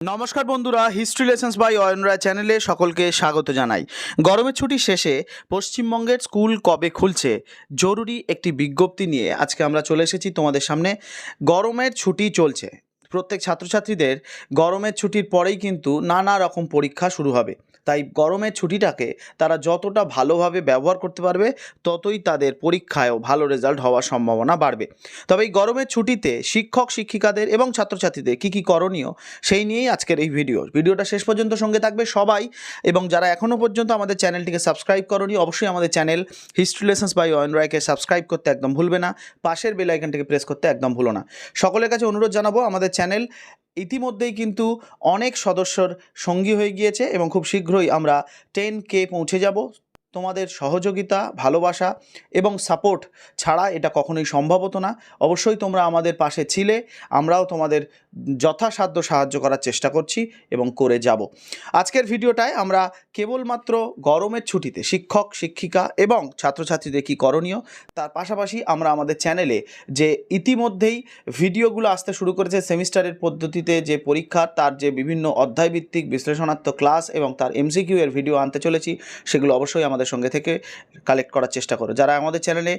নমস্কার বন্ধুরা history lessons by Ayan Roy চ্যানেলে সকলকে স্বাগত জানাই। গরমের ছুটি শেষে পশ্চিমবঙ্গের স্কুল কবে খুলছে? জরুরি একটি বিজ্ঞপ্তি নিয়ে আজকে আমরা চলে এসেছি তোমাদের সামনে। গরমের ছুটি চলছে। প্রত্যেক ছাত্রছাত্রীদের গরমের ছুটির পরেই কিন্তু নানা রকম পরীক্ষা শুরু হবে। তাই গরমের ছুটিটাকে তারা যতটা ভালোভাবে ব্যবহার করতে পারবে, ততই তাদের পরীক্ষায়ও ভালো রেজাল্ট হওয়ার সম্ভাবনা বাড়বে। তবে এই গরমের ছুটিতে শিক্ষক, শিক্ষিকাদের এবং ছাত্রছাত্রীদের কী কী করণীয় সেই নিয়েই আজকের এই ভিডিও ভিডিওটা শেষ পর্যন্ত সঙ্গে থাকবে সবাই এবং যারা এখনও পর্যন্ত আমাদের চ্যানেলটিকে সাবস্ক্রাইব করনি, অবশ্যই আমাদের channel history lessons by Ayan রায়কে সাবস্ক্রাইব করতে একদম ভুলবে না। পাশের বেল আইকনটিকে প্রেস করতে একদম ভুলো না। সকলের কাছে অনুরোধ জানাব, আমাদের চ্যানেল ইতিমধ্যেই কিন্তু অনেক সদস্যর সঙ্গী হয়ে গিয়েছে এবং খুব শীঘ্রই আমরা টেন কে পৌঁছে যাব। তোমাদের সহযোগিতা, ভালোবাসা এবং সাপোর্ট ছাড়া এটা কখনোই সম্ভব হতো না। অবশ্যই তোমরা আমাদের পাশে ছিলে, আমরাও তোমাদের যথাসাধ্য সাহায্য করার চেষ্টা করছি এবং করে যাব। আজকের ভিডিওটায় আমরা কেবলমাত্র গরমের ছুটিতে শিক্ষক, শিক্ষিকা এবং ছাত্রছাত্রীদের কী করণীয়, তার পাশাপাশি আমরা আমাদের চ্যানেলে যে ইতিমধ্যেই ভিডিওগুলো আসতে শুরু করেছে, সেমিস্টারের পদ্ধতিতে যে পরীক্ষা, তার যে বিভিন্ন অধ্যায়ভিত্তিক বিশ্লেষণাত্মক ক্লাস এবং তার এমসিকিউ এর ভিডিও আনতে চলেছি, সেগুলো অবশ্যই আমাদের সঙ্গে থেকে কালেক্ট করার চেষ্টা করো। যারা আমাদের চ্যানেলে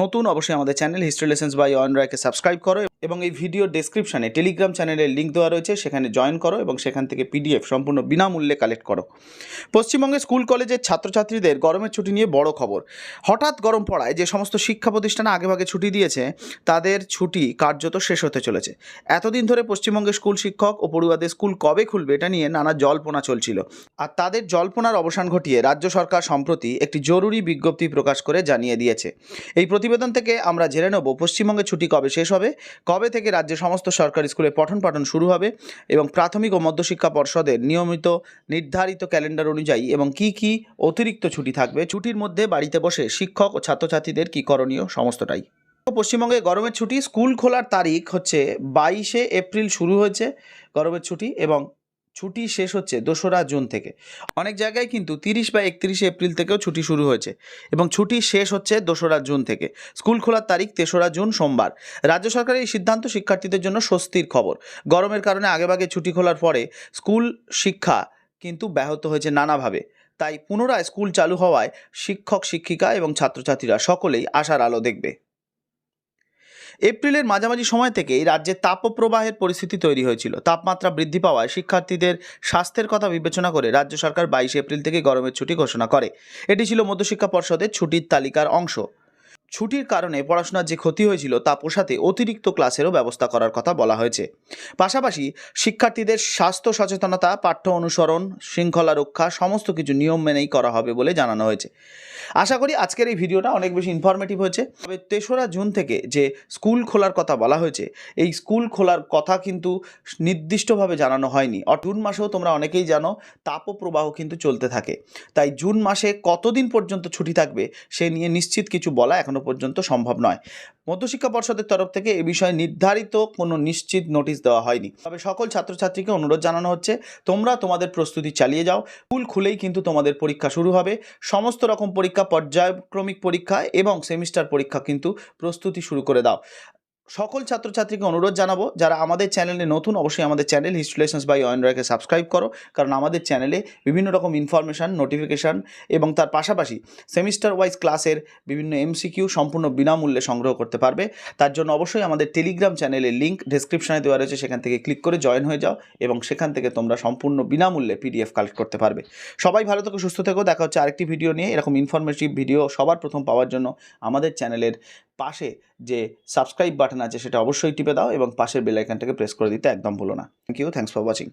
নতুন, অবশ্যই আমাদের channel history lessons by Ayan রায়কে সাবস্ক্রাইব করো এবং এই ভিডিও ডেসক্রিপশানে টেলিগ্রাম চ্যানেলের লিঙ্ক দেওয়া রয়েছে, সেখানে জয়েন করো এবং সেখান থেকে পিডিএফ সম্পূর্ণ বিনামূল্যে কালেক্ট করো। পশ্চিমবঙ্গের স্কুল কলেজের ছাত্রছাত্রীদের গরমের ছুটি নিয়ে বড় খবর। হঠাৎ গরম পড়ায় যে সমস্ত শিক্ষা প্রতিষ্ঠানে আগেভাগে ছুটি দিয়েছে, তাদের ছুটি কার্যত শেষ হতে চলেছে। এতদিন ধরে পশ্চিমবঙ্গের স্কুল শিক্ষক ও পড়ুয়াদের স্কুল কবে খুলবে এটা নিয়ে নানা জল্পনা চলছিল। আর তাদের জল্পনার অবসান ঘটিয়ে রাজ্য সরকার সম্প্রতি একটি জরুরি বিজ্ঞপ্তি প্রকাশ করে জানিয়ে দিয়েছে। এই প্রতিবেদন থেকে আমরা জেনে নেব পশ্চিমবঙ্গের ছুটি কবে শেষ হবে কবে থেকে রাজ্যের সমস্ত সরকারি স্কুলে পঠন পাঠন শুরু হবে এবং প্রাথমিক ও মধ্যশিক্ষা পর্ষদের নিয়মিত নির্ধারিত ক্যালেন্ডার অনুযায়ী এবং কি কি অতিরিক্ত ছুটি থাকবে, ছুটির মধ্যে বাড়িতে বসে শিক্ষক ও ছাত্রছাত্রীদের কী করণীয় সমস্তটাই। পশ্চিমবঙ্গে গরমের ছুটি স্কুল খোলার তারিখ হচ্ছে বাইশে এপ্রিল শুরু হয়েছে গরমের ছুটি এবং ছুটি শেষ হচ্ছে দোসরা জুন থেকে। অনেক জায়গায় কিন্তু তিরিশ বা একত্রিশে এপ্রিল থেকেও ছুটি শুরু হয়েছে এবং ছুটি শেষ হচ্ছে দোসরা জুন থেকে। স্কুল খোলার তারিখ তেসরা জুন সোমবার। রাজ্য সরকারের এই সিদ্ধান্ত শিক্ষার্থীদের জন্য স্বস্তির খবর। গরমের কারণে আগেভাগে ছুটি খোলার পরে স্কুল শিক্ষা কিন্তু ব্যাহত হয়েছে নানাভাবে। তাই পুনরায় স্কুল চালু হওয়ায় শিক্ষক, শিক্ষিকা এবং ছাত্রছাত্রীরা সকলেই আশার আলো দেখবে। এপ্রিলের মাঝামাঝি সময় থেকেই রাজ্যে তাপপ্রবাহের পরিস্থিতি তৈরি হয়েছিল। তাপমাত্রা বৃদ্ধি পাওয়ায় শিক্ষার্থীদের স্বাস্থ্যের কথা বিবেচনা করে রাজ্য সরকার বাইশে এপ্রিল থেকে গরমের ছুটি ঘোষণা করে। এটি ছিল মধ্যশিক্ষা পর্ষদের ছুটির তালিকার অংশ। ছুটির কারণে পড়াশোনার যে ক্ষতি হয়েছিল তা পোষাতে অতিরিক্ত ক্লাসেরও ব্যবস্থা করার কথা বলা হয়েছে। পাশাপাশি শিক্ষার্থীদের স্বাস্থ্য সচেতনতা, পাঠ্য অনুসরণ, শৃঙ্খলা রক্ষা সমস্ত কিছু নিয়ম মেনেই করা হবে বলে জানানো হয়েছে। আশা করি আজকের এই ভিডিওটা অনেক বেশি ইনফরমেটিভ হয়েছে। তবে তেসরা জুন থেকে যে স্কুল খোলার কথা বলা হয়েছে, এই স্কুল খোলার কথা কিন্তু নির্দিষ্টভাবে জানানো হয়নি। আর জুন মাসেও তোমরা অনেকেই জানো, তাপপ্রবাহ কিন্তু চলতে থাকে। তাই জুন মাসে কতদিন পর্যন্ত ছুটি থাকবে, সে নিয়ে নিশ্চিত কিছু বলা এখনও পর্যন্ত সম্ভব নয়। মধ্যশিক্ষা পর্ষদের তরফ থেকে এ বিষয়ে নির্ধারিত কোনো নিশ্চিত নোটিশ দেওয়া হয়নি। তবে সকল ছাত্রছাত্রীকে অনুরোধ জানানো হচ্ছে, তোমরা তোমাদের প্রস্তুতি চালিয়ে যাও। স্কুল খুলেই কিন্তু তোমাদের পরীক্ষা শুরু হবে। সমস্ত রকম পরীক্ষা, পর্যায়ক্রমিক পরীক্ষা এবং সেমিস্টার পরীক্ষা কিন্তু প্রস্তুতি শুরু করে দাও। সকল ছাত্রছাত্রীকে অনুরোধ জানাব, যারা আমাদের চ্যানেলে নতুন, অবশ্যই আমাদের চ্যানেল হিস্ট্রিলেশনস বাই অয়ন রায়কে সাবস্ক্রাইব করো, কারণ আমাদের চ্যানেলে বিভিন্ন রকম ইনফরমেশান নোটিফিকেশান এবং তার পাশাপাশি সেমিস্টার ওয়াইজ ক্লাসের বিভিন্ন এমসিকিউ সম্পূর্ণ বিনামূল্যে সংগ্রহ করতে পারবে। তার জন্য অবশ্যই আমাদের টেলিগ্রাম চ্যানেলের লিঙ্ক ডেসক্রিপশনে দেওয়া রয়েছে, সেখান থেকে ক্লিক করে জয়েন হয়ে যাও এবং সেখান থেকে তোমরা সম্পূর্ণ বিনামূল্যে পিডিএফ কালেক্ট করতে পারবে। সবাই ভালো থেকো, সুস্থ থেকো, দেখা হচ্ছে আরেকটি ভিডিও নিয়ে। এরকম ইনফরমেটিভ ভিডিও সবার প্রথম পাওয়ার জন্য আমাদের চ্যানেলের পাশে যে সাবস্ক্রাইব বাটন আছে সেটা অবশ্যই টিপে দাও এবং পাশের বেল আইকনটাকে প্রেস করে দিতে একদম ভুলো না। Thank you thanks for watching